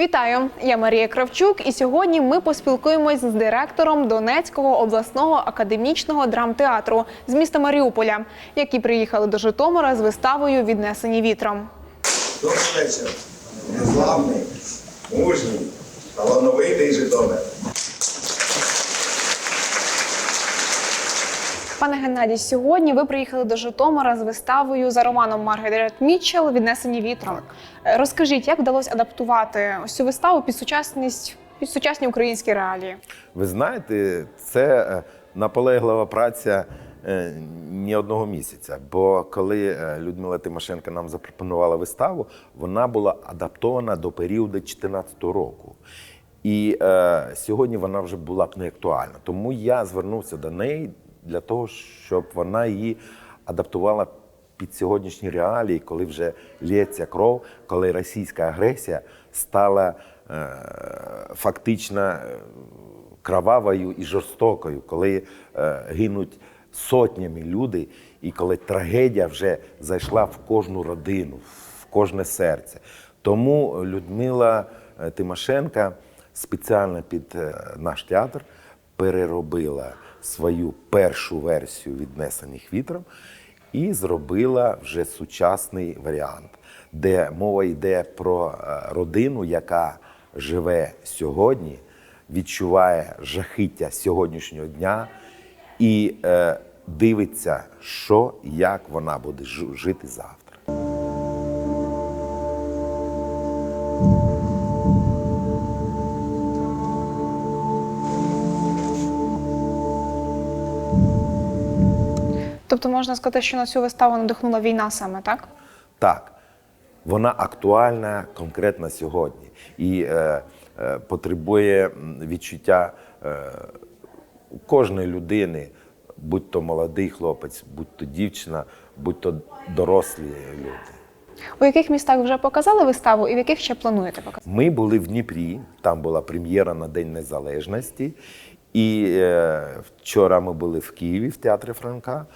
Вітаю, я Марія Кравчук, і сьогодні ми поспілкуємось з директором Донецького обласного академічного драмтеатру з міста Маріуполя, які приїхали до Житомира з виставою Віднесені вітром. Добрий вечір. Незламний, мужній, талановитий Житомир. Пане Геннадій, сьогодні ви приїхали до Житомира з виставою за романом Маргарет Мітчелл Віднесені вітром. Е, Розкажіть, як вдалося адаптувати ось цю виставу під сучасність під сучасні українські реалії? Ви знаєте, це е, наполеглива праця е, ні одного місяця. Бо коли Людмила Тимошенко нам запропонувала виставу, вона була адаптована до періоду 2014 року. І е, сьогодні вона вже була б не актуальна. Тому я звернувся до неї для того, щоб вона її адаптувала під сьогоднішні реалії, коли вже лється кров, коли російська агресія стала е, фактично е, кровавою і жорстокою, коли е, гинуть сотнями люди, і коли трагедія вже зайшла в кожну родину, в кожне серце. Тому Людмила е, Тимошенка спеціально під е, наш театр переробила свою першу версію віднесених вітром і зробила вже сучасний варіант, де мова йде про е, родину, яка живе сьогодні, відчуває жахиття сьогоднішнього дня і е, дивиться, що і як вона буде жити завтра. Тобто можна сказати, що на цю виставу надихнула війна саме, так? Так, вона актуальна конкретно сьогодні і е, е, потребує відчуття е, кожної людини, будь то молодий хлопець, будь то дівчина, будь то дорослі люди. У яких містах вже показали виставу і в яких ще плануєте показати? Ми були в Дніпрі, там була прем'єра на День Незалежності. І е, вчора ми були в Києві в театрі Франка.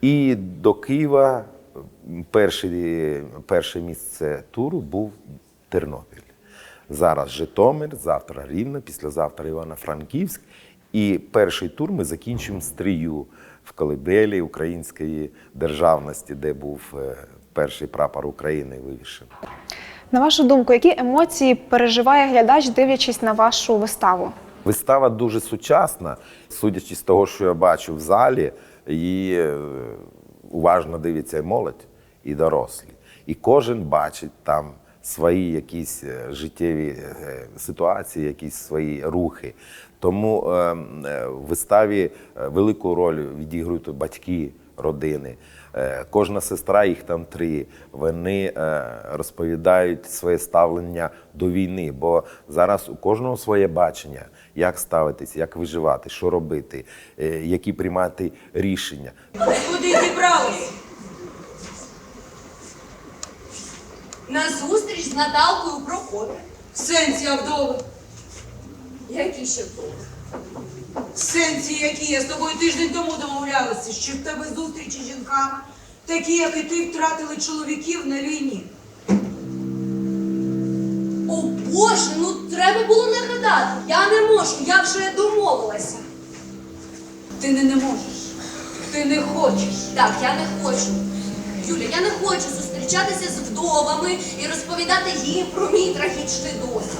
І до Києва м, перше, перше місце туру був Тернопіль. Зараз Житомир, завтра Рівне, післязавтра Івано-Франківськ. І перший тур ми закінчимо з Трію в колибелі української державності, де був е, перший прапор України вивішений. На вашу думку, які емоції переживає глядач, дивлячись на вашу виставу? Вистава дуже сучасна, судячи з того, що я бачу в залі, її е, уважно дивиться і молодь, і дорослі. І кожен бачить там свої якісь е, життєві е, ситуації, якісь свої рухи. Тому е, е, в виставі велику роль відіграють батьки родини. Е, Кожна сестра, їх там три, вони е, розповідають своє ставлення до війни, бо зараз у кожного своє бачення, як ставитись, як виживати, що робити, е, які приймати рішення. Куди зібрались? На зустріч з Наталкою Прокопі. Сенсі Авдови. Які ще були? Сенсі, які я з тобою тиждень тому домовлялася, що в тебе зустрічі з жінками, такі, як і ти, втратили чоловіків на війні. О Боже, ну треба було нагадати. Я не можу, я вже домовилася. Ти не, не можеш. Ти не хочеш. Так, я не хочу. Юля, я не хочу зустрічатися з вдовами і розповідати їм про мій трагічний досвід.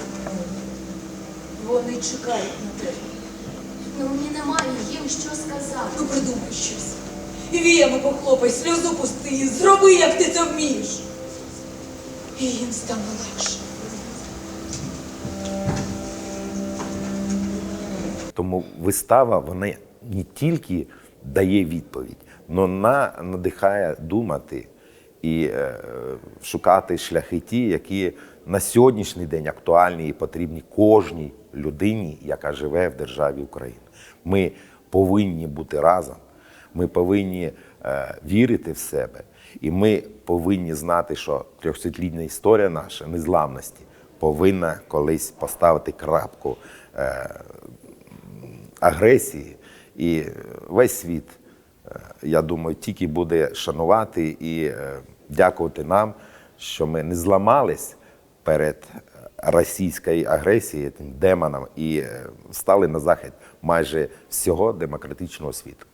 Вони чекають на тебе. Ну мені немає їм що сказати. Ну придумай щось. І віями похлопай, сльозу пусти, зроби, як ти це вмієш. І їм стане легше. Тому вистава вона не тільки дає відповідь, але вона надихає думати і е, шукати шляхи ті, які на сьогоднішній день актуальні і потрібні кожній людині, яка живе в державі Україна. Ми повинні бути разом, ми повинні е, вірити в себе, і ми повинні знати, що трьохсотлітня історія наша незламності повинна колись поставити крапку. Е, агресії, і весь світ, е, я думаю, тільки буде шанувати і дякувати нам, що ми не зламались перед російської агресії, тим демонам, і е, стали на захід майже всього демократичного світу.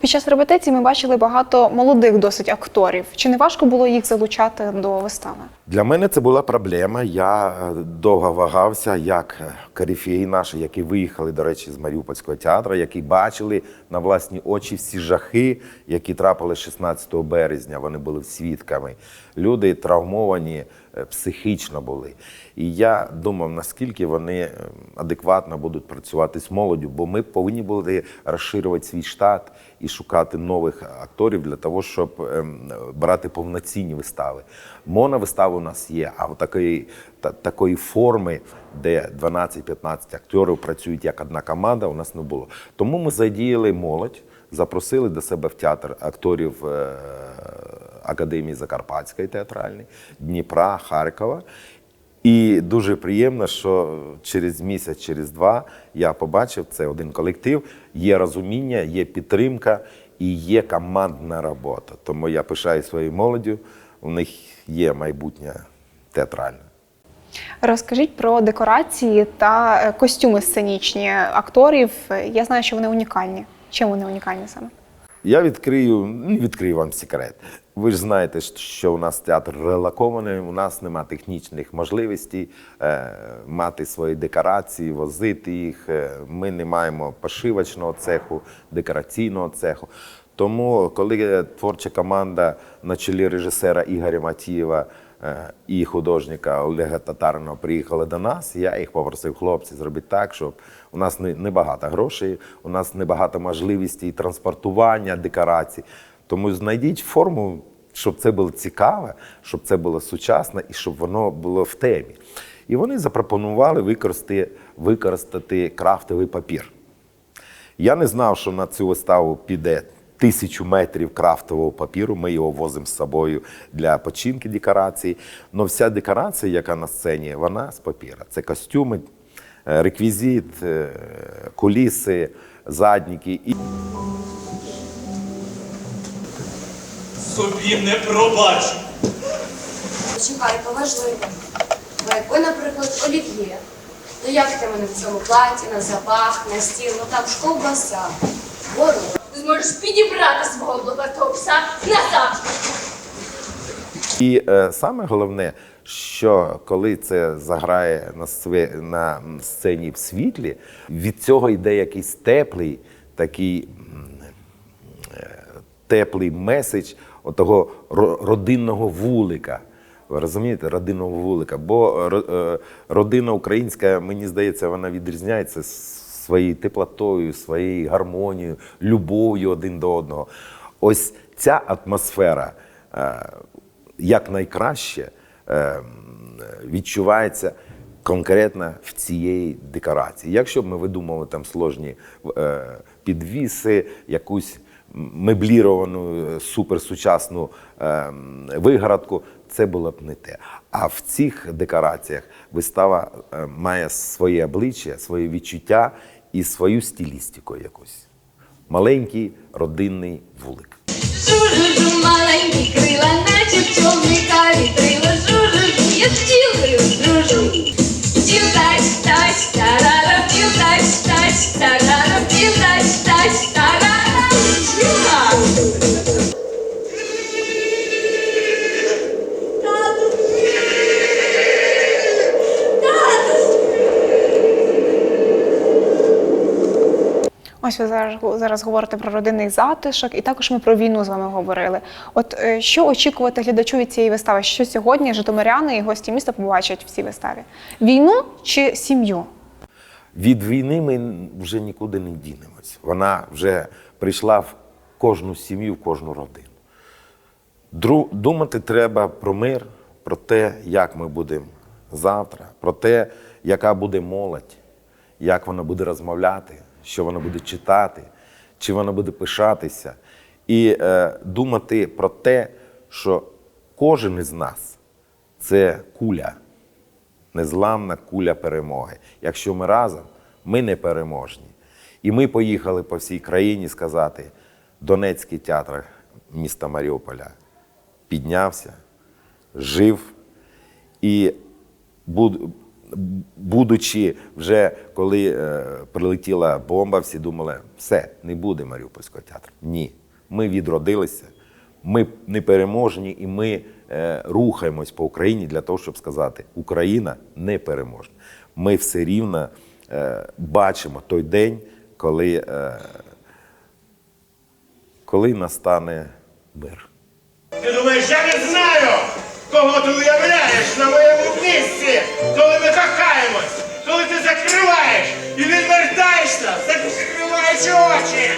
Під час репетиції ми бачили багато молодих досить акторів. Чи не важко було їх залучати до вистави? Для мене це була проблема. Я е, довго вагався, як е, корифеї наші, які виїхали, до речі, з Маріупольського театру, які бачили на власні очі всі жахи, які трапили 16 березня. Вони були свідками. Люди травмовані е, психічно були. І я думав, наскільки вони адекватно будуть працювати з молоддю, бо ми повинні були розширювати свій штат шукати нових акторів для того, щоб ем, брати повноцінні вистави. Моновистави у нас є, а такої, та, такої форми, де 12-15 акторів працюють як одна команда, у нас не було. Тому ми задіяли молодь, запросили до себе в театр акторів е, Академії Закарпатської театральної, Дніпра, Харкова. І дуже приємно, що через місяць, через два я побачив це один колектив. Є розуміння, є підтримка і є командна робота. Тому я пишаю своєю молоддю. У них є майбутнє театральне. Розкажіть про декорації та е, костюми сценічні акторів. Я знаю, що вони унікальні. Чим вони унікальні саме? Я відкрию, не відкрию вам секрет. Ви ж знаєте, що у нас театр релокований, у нас нема технічних можливостей е, мати свої декорації, возити їх. Е, Ми не маємо пошивочного цеху, декораційного цеху. Тому, коли творча команда на чолі режисера Ігоря Матієва е, і художника Олега Татарина приїхали до нас, я їх попросив хлопці зробити так, щоб у нас не, не багато грошей, у нас не багато можливостей транспортування декорацій. Тому знайдіть форму, щоб це було цікаве, щоб це було сучасно і щоб воно було в темі. І вони запропонували використати, використати крафтовий папір. Я не знав, що на цю виставу піде тисячу метрів крафтового папіру. Ми його возимо з собою для починки декорацій. Але вся декорація, яка на сцені, вона з папіра. Це костюми, е, реквізит, е, куліси, задніки. Собі не пробачу. Почекай, поважливо. Бо якби, наприклад, олів'є, то як ти мене в цьому платі, на запах, на стіл, ну там ж ковбаса, гору. Зможеш підібрати свого блокатого пса назад. І е, саме головне, що коли це заграє на, све, на сцені в світлі, від цього йде якийсь теплий, такий теплий меседж отого родинного вулика. Ви розумієте, родинного вулика. Бо е, родина українська, мені здається, вона відрізняється своєю теплотою, своєю гармонією, любов'ю один до одного. Ось ця атмосфера е, як найкраще е, відчувається конкретно в цієї декорації. Якщо б ми видумали там сложні підвіси, якусь мебліровану е, суперсучасну е, вигородку, це було б не те. А в цих декораціях вистава е, має своє обличчя, своє відчуття і свою стилістику якусь. Маленький родинний вулик. Маленькі крила, наче пчолника вітрила. Жу-жу-жу, я з пчілкою дружу. Ось зараз, зараз говорите про родинний затишок, і також ми про війну з вами говорили. От е, що очікувати глядачу від цієї вистави? Що сьогодні житомиряни і гості міста побачать в цій виставі? Війну чи сім'ю? Від війни ми вже нікуди не дінемось. Вона вже прийшла в кожну сім'ю, в кожну родину. Дру- Думати треба про мир, про те, як ми будемо завтра, про те, яка буде молодь, як вона буде розмовляти, що вона буде читати, чи вона буде пишатися. І е, думати про те, що кожен із нас це куля незламна куля перемоги. Якщо ми разом, ми не переможні. І ми поїхали по всій країні сказати: Донецький театр міста Маріуполя піднявся, жив і буд- будучи вже коли е, прилетіла бомба, всі думали, все, не буде Маріупольського театру. Ні. Ми відродилися, ми непереможні і ми е, рухаємось по Україні для того, щоб сказати, Україна непереможна. Ми все рівно е, бачимо той день, коли, е, коли настане мир. Ти думаєш, я не знаю, кого ти уявляєш на моєму місці, коли ми кохаємось, коли ти закриваєш і відвертаєшся, закриваючи очі.